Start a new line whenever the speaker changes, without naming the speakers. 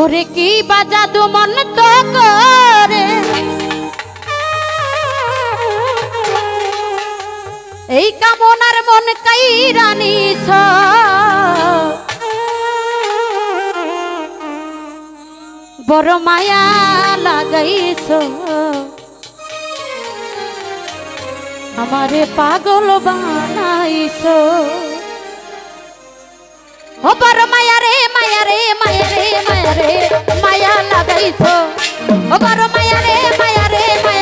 ওরে কি বাজা দু মন তো করে? এই কামনার মন কাই রানী বড় মায়া লাগাইছ। আমারে পাগল বানাইছ। ও বড় মায়া রে মায়া রে মায়া রে মায়া রে, মায়া লাগাইছো। ও বড় মায়া রে মায়া রে, মায়া